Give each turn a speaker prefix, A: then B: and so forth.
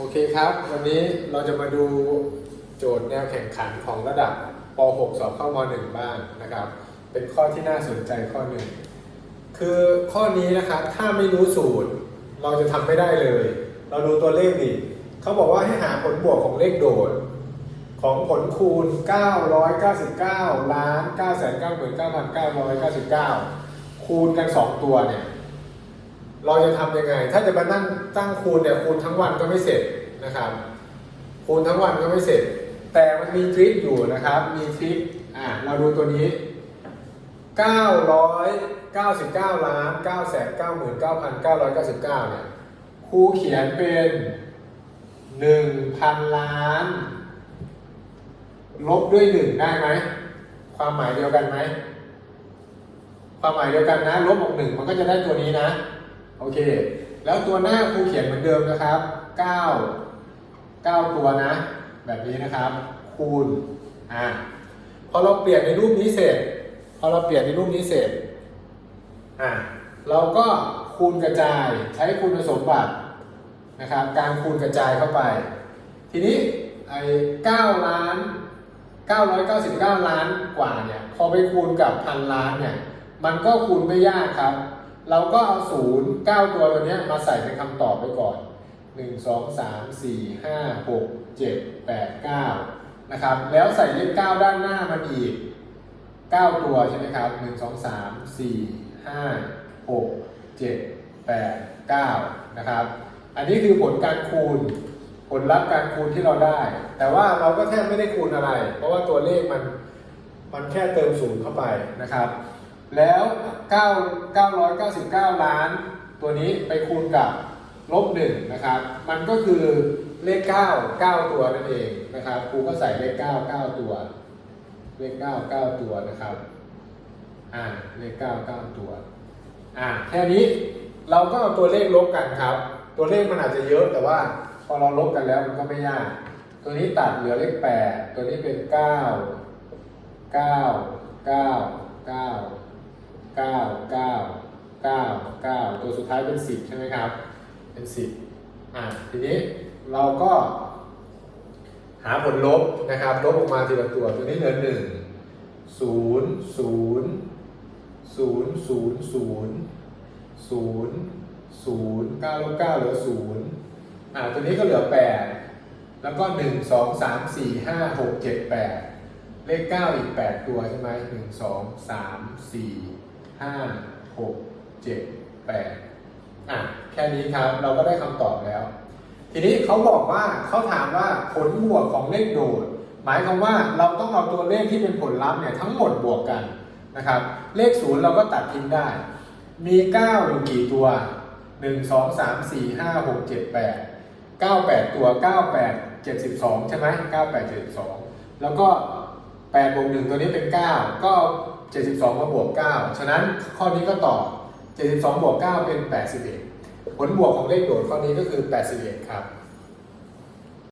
A: โอเคครับ วันนี้เราจะมาดูโจทย์แนวแข่งขันของระดับป .6 สอบเข้าม .1 บ้างนะครับ เป็นข้อที่น่าสนใจข้อหนึ่งคือข้อนี้นะครับถ้าไม่รู้สูตร เราจะทำไม่ได้เลย เราดูตัวเลขดิเขาบอกว่าให้หาผลบวกของเลขโดด ของผลคูณ 999ล้าน999,999 คูณกัน 2 ตัวเนี่ย เราจะทำยังไง ถ้าจะมานั่งตั้งคูณเนี่ยคูณทั้งวันก็ไม่เสร็จนะครับ คูณทั้งวันก็ไม่เสร็จ แต่มันมีทริคอยู่นะครับ มีทริคอะเราดูตัวนี้ 999ล้าน999,999เนี่ยครูเขียนเป็น1,000 ล้าน ลบด้วย 1 ได้ไหม ความหมายเดียวกันไหม ความหมายเดียวกันนะ ลบออกหนึ่งมันก็จะได้ตัวนี้นะ โอเค แล้วตัวหน้าครูเขียนเหมือนเดิมนะครับ9 9 ตัวนะ แบบนี้นะครับ คูณอ่าพอเราเปลี่ยนในรูปนี้เสร็จ พอเราเปลี่ยนในรูปนี้เสร็จอ่าเราก็คูณกระจายใช้คุณสมบัตินะครับ การคูณกระจายเข้าไป ทีนี้ไอ้9ล้าน 999 ล้านกว่าเนี่ย พอไปคูณกับพันล้านเนี่ย มันก็คูณไม่ยากครับ เราก็เอาศูนย์เก้าตัวตัวนี้มาใส่เป็นคำตอบไปก่อน1 2 3 4 5 6 7 8 9นะครับ แล้วใส่เลข9ด้านหน้ามันอีก9ตัวใช่ไหมครับ1 2 3 4 5 6 7 8 9นะครับ อันนี้คือผลการคูณ ผลลัพธ์การคูณที่เราได้ แต่ว่าเราก็แทบไม่ได้คูณอะไร เพราะว่าตัวเลขมันมันแค่เติมศูนย์เข้าไปนะครับ แล้ว9 999 ล้าน ตัวนี้ไปคูณกับลบหนึ่งนะครับ มันก็คือเลข 9 9 ตัวนั่นเองนะครับครูก็ใส่เลข 9 9 ตัว เลข 9 9 ตัวนะครับ อ่า เลข 9 9 ตัว อ่า แค่นี้เราก็เอาตัวเลขลบกันครับ ตัวเลขมันอาจจะเยอะแต่ว่าพอเราลบกันแล้วมันก็ไม่ยาก ตัวนี้ตัดเหลือเลข 8 ตัวนี้เป็น 9 9 9 9 9 9 9 9ตัวสุดท้ายเป็น10ใช่ไหมครับ เป็น10อะทีนี้เราก็หาผลลบนะครับ ลบออกมาทีละตัว ตัวนี้เหลือ1 0 0 0 0 0 0 0 0 9ลบ9เหลือ0อะตัวนี้ก็เหลือ8แล้วก็1 2 3 4 5 6 7 8เลข9อีก8ตัวใช่ไหม 1 2 3 4 5 6 7 8อะแค่นี้ครับเราก็ได้คำตอบแล้ว ทีนี้เขาบอกว่าเขาถามว่าผลบวกของเลขโดด หมายความว่าเราต้องเอาตัวเลขที่เป็นผลลัพธ์เนี่ยทั้งหมดบวกกันนะครับเลขศูนย์เราก็ตัดทิ้งได้ มี 9 อยู่กี่ตัว 1 2 3 4 5 6 7 8 9 8 ตัว 9 8 72 ใช่ไหม9 8 72 แล้วก็ 8บวก1ตัวนี้เป็น 9 ก็ 72มาบวก 9 ฉะนั้นข้อนี้ก็ตอบ 72 บวก 9 เป็น 81 ผลบวกของเลขโดดข้อนี้ก็คือ 81 ครับ